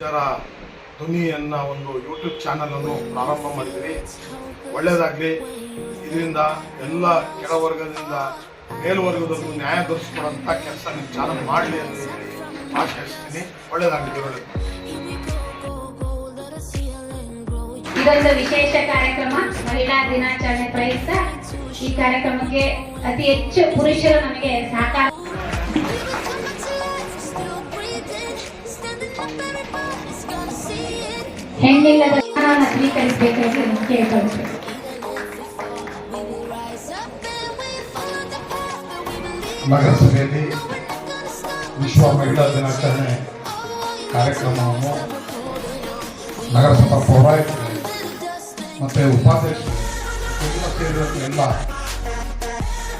ಇದರ ಧ್ವನಿಯನ್ನ ಒಂದು YouTube channel ಅನ್ನು ಪ್ರಾರಂಭ ಮಾಡಿದ್ದೀರಿ. ಒಳ್ಳೆಯದಾಗಲಿ ಇದರಿಂದ ಎಲ್ಲ ಕೆಳವರ್ಗದಿಂದ ಮೇಲ್ವರ್ಗದಲ್ಲೂ ನ್ಯಾಯ ದೊರಕಿಸ್ಕೊಡೋಂಥ ಕೆಲಸ ನಿಮ್ಮ ಚಾನಲ್ ಮಾಡಲಿ ಅಂತ ಹೇಳಿ ಒಳ್ಳೇದಾಗ್ಲಿ ಒಳ್ಳೆಯದು ಇದೊಂದು ವಿಶೇಷ ಕಾರ್ಯಕ್ರಮ. ಮಹಿಳಾ ದಿನಾಚರಣೆ ಪ್ರಯುಕ್ತ. ಈ ಕಾರ್ಯಕ್ರಮಕ್ಕೆ ಅತಿ ಹೆಚ್ಚು ಪುರುಷರು ನಮಗೆ ಸಹಕಾರ ಹೆಣ್ಣಿಲ್ಲದ ಜ್ಞಾನವನ್ನು ಸ್ವೀಕರಿಸಬೇಕಾಗಿ ಕೇಳ್ಕೊಳ್ಬೇಕು. ನಗರಸಭೆಯಲ್ಲಿ ವಿಶ್ವ ಮಹಿಳಾ ದಿನಾಚರಣೆ ಕಾರ್ಯಕ್ರಮವನ್ನು ನಗರಸಭಾ ಪೌರಾಯುಕ್ತರು ಮತ್ತು ಉಪಾಧ್ಯಕ್ಷರು ಎಲ್ಲ ಸೇರಿದಂತೆ ಎಲ್ಲ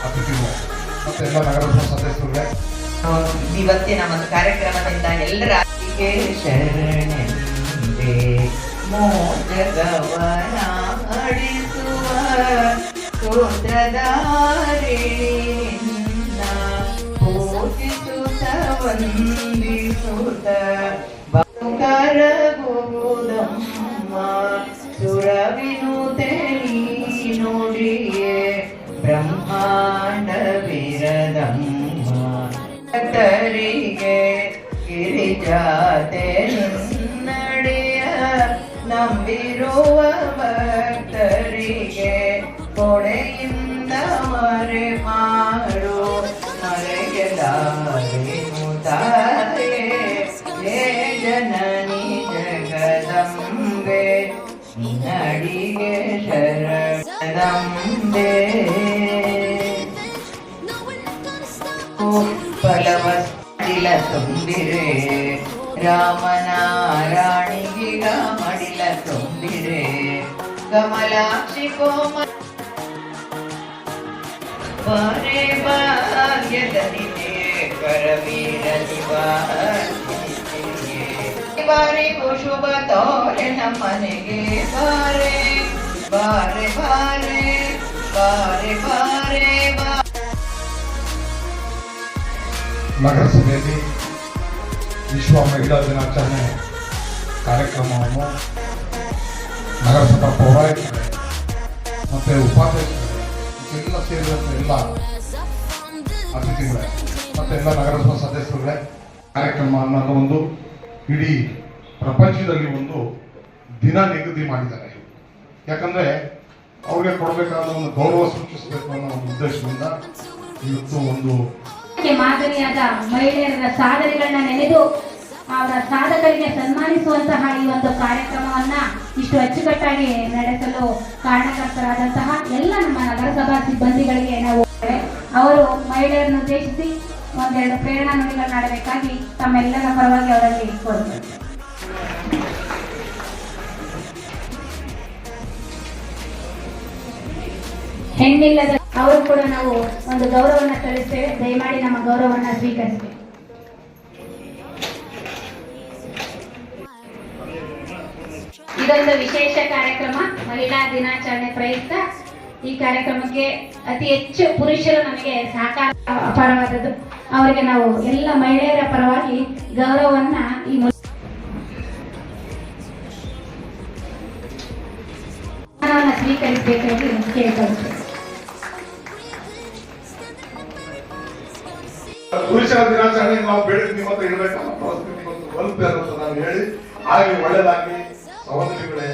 ಅತಿಥಿಗಳು ಮತ್ತು ಎಲ್ಲ ನಗರಸಭಾ ಸದಸ್ಯರುಗಳೇ. ಇವತ್ತಿನ ಒಂದು ಕಾರ್ಯಕ್ರಮದಿಂದ ಎಲ್ಲರ ಆಯ್ಕೆ ಶರಣೆಂದೇ ಮೋದಗವನ ಅಡಿಸುವ ಸೂತ್ರಧಾರಿಣಿನ್ನ ಪೂಜಿಸುತ್ತ ವಂದಿಸುತ್ತ ಕರಗುವುದಮ್ಮ ಸುರವಿನುತೆ ನುಡಿಯೇ ಬ್ರಹ್ಮಾಂಡ ವಿರದಮ್ಮ ಭಕ್ತರಿಗೆ ಗಿರಿಜಾತೆ ನಡೆಯ ನಂಬಿರುವ ಭಕ್ತರಿಗೆ ಕೊಡೆಯಿಂದ ಮರೆ ಮಾಡು ಮರೆಗೆ ದಾರಿನು ತಾಯೇ ಹೇ ಜನನಿ ಜಗದಂಬೆ ನಡಿಗೆ ಶರಣದಂಬೆ ಫಲವಸ್ತಿಲ ತುಂಬಿರೆ ರಾಮನಾರಾಣಿಗಿಗ ಮಡಿಲ ತುಂಬಿರೆ ಕಮಲಾಕ್ಷಿ ಕೋಮ ಬಾರೆ ಭಾಗ್ಯದನಿತೆ ಕರವೀರ ಬಾರಿ ಶುಭ ತೋರೆ ನಮ್ಮನೆಗೆ ಬಾರೆ ಬಾರೆ ಬಾರೆ ಬಾರೆ ಬಾರೆ ಬಾ ನಗರಸಭೆಯಲ್ಲಿ ವಿಶ್ವ ಮಹಿಳಾ ದಿನಾಚರಣೆ ಕಾರ್ಯಕ್ರಮವನ್ನು ನಗರಸಭಾ ಪೌರಾಯುಕ್ತರು ಮತ್ತು ಉಪಾಧ್ಯಕ್ಷರು ಎಲ್ಲ ಸೇರಿದಂತೆ ಎಲ್ಲ ಅತಿಥಿಗಳೇ ಮತ್ತು ಎಲ್ಲ ನಗರಸಭಾ ಸದಸ್ಯರುಗಳೇ ಕಾರ್ಯಕ್ರಮ ಅನ್ನೋದು ಒಂದು ಇಡೀ ಪ್ರಪಂಚದಲ್ಲಿ ಒಂದು ದಿನ ನಿಗದಿ ಮಾಡಿದ್ದಾರೆ ಯಾಕಂದ್ರೆ ಅವ್ರಿಗೆ ಕೊಡಬೇಕಾದ ಒಂದು ಗೌರವ ಸೂಚಿಸಬೇಕು ಅನ್ನೋ ಒಂದು ಉದ್ದೇಶದಿಂದ ಇವತ್ತು ಒಂದು ಕ್ಕೆ ಮಾದರಿಯಾದ ಮಹಿಳೆಯರ ಸಾಧನೆಗಳನ್ನ ನೆನೆದು ಅವರ ಸಾಧಕರಿಗೆ ಸನ್ಮಾನಿಸುವಂತಹ ಈ ಒಂದು ಕಾರ್ಯಕ್ರಮವನ್ನ ಇಷ್ಟು ಅಚ್ಚುಕಟ್ಟಾಗಿ ನಡೆಸಲು ಕಾರಣಕರ್ತರಾದಂತಹ ಎಲ್ಲ ನಮ್ಮ ನಗರಸಭಾ ಸಿಬ್ಬಂದಿಗಳಿಗೆ ನಾವು ಅವರು ಮಹಿಳೆಯರನ್ನು ಉದ್ದೇಶಿಸಿ ಒಂದೆರಡು ಪ್ರೇರಣಾ ನುಡಿಗಳನ್ನಾಡಬೇಕಾಗಿ ತಮ್ಮೆಲ್ಲರ ಪರವಾಗಿ ಅವರಲ್ಲಿ ಕೋರುತ್ತೇವೆ ಹೆಣ್ಣಿಲ್ಲದ ಅವರು ಕೂಡ ನಾವು ಒಂದು ಗೌರವವನ್ನು ಸಲ್ಲಿಸ್ತೇವೆ ದಯಮಾಡಿ ನಮ್ಮ ಗೌರವವನ್ನು ಸ್ವೀಕರಿಸ್ತೇವೆ ಇದೊಂದು ವಿಶೇಷ ಕಾರ್ಯಕ್ರಮ, ಮಹಿಳಾ ದಿನಾಚರಣೆ ಪ್ರಯುಕ್ತ. ಈ ಕಾರ್ಯಕ್ರಮಕ್ಕೆ ಅತಿ ಹೆಚ್ಚು ಪುರುಷರು ನಮಗೆ ಸಹಕಾರ ಅಪಾರವಾದದ್ದು. ಅವರಿಗೆ ನಾವು ಎಲ್ಲ ಮಹಿಳೆಯರ ಪರವಾಗಿ ಗೌರವವನ್ನ ಈ ಸ್ವೀಕರಿಸಬೇಕಾಗಿ ಕೇಳಿಕೊಳ್ಳುತ್ತೇವೆ ಪುರುಷರ ದಿನಾಚರಣೆ ನಾವು ಬೆಳೆದು ನಿಮ್ಮ ಹತ್ರ ಇರಬೇಕಲ್ಲ ಒಂದು ಅಂತ ನಾನು ಹೇಳಿ, ಹಾಗೆ ಒಳ್ಳೆಯದಾಗಿ ಸಹೋದರಿಗಳೇ,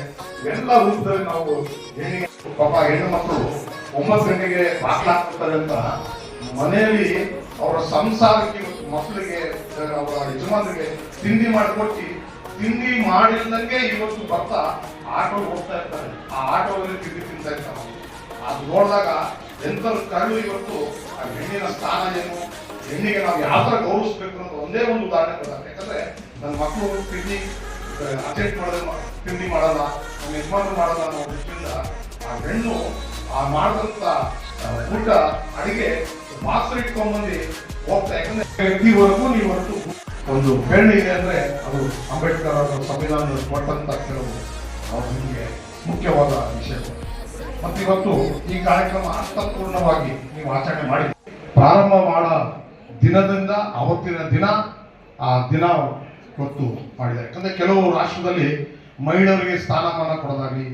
ಎಲ್ಲ ರೂಪದಲ್ಲಿ ನಾವು ಹೆಣ್ಣಿಗೆ, ಪಾಪ ಹೆಣ್ಣು ಮಕ್ಕಳು ಒಂಬತ್ತು ಗಂಟೆಗೆ ಬಾಕ್ಲಾಗ್ತಾರೆ ಅಂತ ಮನೆಯಲ್ಲಿ ಅವರ ಸಂಸಾರಕ್ಕೆ ಮಕ್ಕಳಿಗೆ ಅವರ ಯಜಮಾನರಿಗೆ ತಿಂಡಿ ಮಾಡಿಕೊಟ್ಟು, ತಿಂಡಿ ಮಾಡಿಲ್ದಂಗೆ ಇವತ್ತು ಬರ್ತಾ ಆಟೋ ಹೋಗ್ತಾ ಇರ್ತಾರೆ. ಆ ಆಟೋದಲ್ಲಿ ತಿಂಡಿ ತಿಂತಾ ಇರ್ತಾರೆ. ಅದು ನೋಡಿದಾಗ ಎಂತ ಕರಳು ಇವತ್ತು ಆ ಹೆಣ್ಣಿನ ಸ್ಥಾನ ಏನು ಹೆಣ್ಣಿಗೆ ನಾವು ಯಾವ ಥರ ಗೌರವಿಸ್ಬೇಕು ಅನ್ನೋದು ಒಂದೇ ಒಂದು ಉದಾಹರಣೆ ಕೊಡ್ತಾರೆ. ಯಾಕಂದ್ರೆ ನನ್ನ ಮಕ್ಕಳು ತಿಂಡಿ ಅಟೆಂಡ್ ಮಾಡೋದು ತಿಂಡಿ ಮಾಡಲ್ಲ ನಮ್ಮ ಯಜಮಾನರು ಮಾಡಲ್ಲ ಅನ್ನೋ ದೃಷ್ಟಿಯಿಂದ ಆ ಹೆಣ್ಣು ಆ ಮಾಡಿದಂತ ಆ, ಊಟ ಅಡಿಗೆ ಮಾತ್ರ ಇಟ್ಕೊಂಡ್ಬಂದು ಹೋಗ್ತಾ ಯಾಕಂದ್ರೆ ವ್ಯಕ್ತಿವರೆಗೂ ನೀವತ್ತು ಒಂದು ಹೆಣ್ಣಿಗೆ ಅಂದ್ರೆ ಅದು ಅಂಬೇಡ್ಕರ್ ಅವರ ಸಂವಿಧಾನ ಕೊಟ್ಟಂತ ಕೆಲವು ನಿಮಗೆ ಮುಖ್ಯವಾದ ವಿಷಯಗಳು ಮತ್ತು ಇವತ್ತು ಈ ಕಾರ್ಯಕ್ರಮ ಅರ್ಥಪೂರ್ಣವಾಗಿ ನೀವು ಆಚರಣೆ ಮಾಡಿ. ಪ್ರಾರಂಭ ಮಾಡೋ ದಿನದಿಂದ ಅವತ್ತಿನ ದಿನ ಆ ದಿನ ಗೊತ್ತು ಮಾಡಿದ್ದಾರೆ. ಯಾಕಂದ್ರೆ ಕೆಲವು ರಾಷ್ಟ್ರದಲ್ಲಿ ಮಹಿಳೆಯರಿಗೆ ಸ್ಥಾನಮಾನ ಕೊಡೋದಾಗ್ಲಿ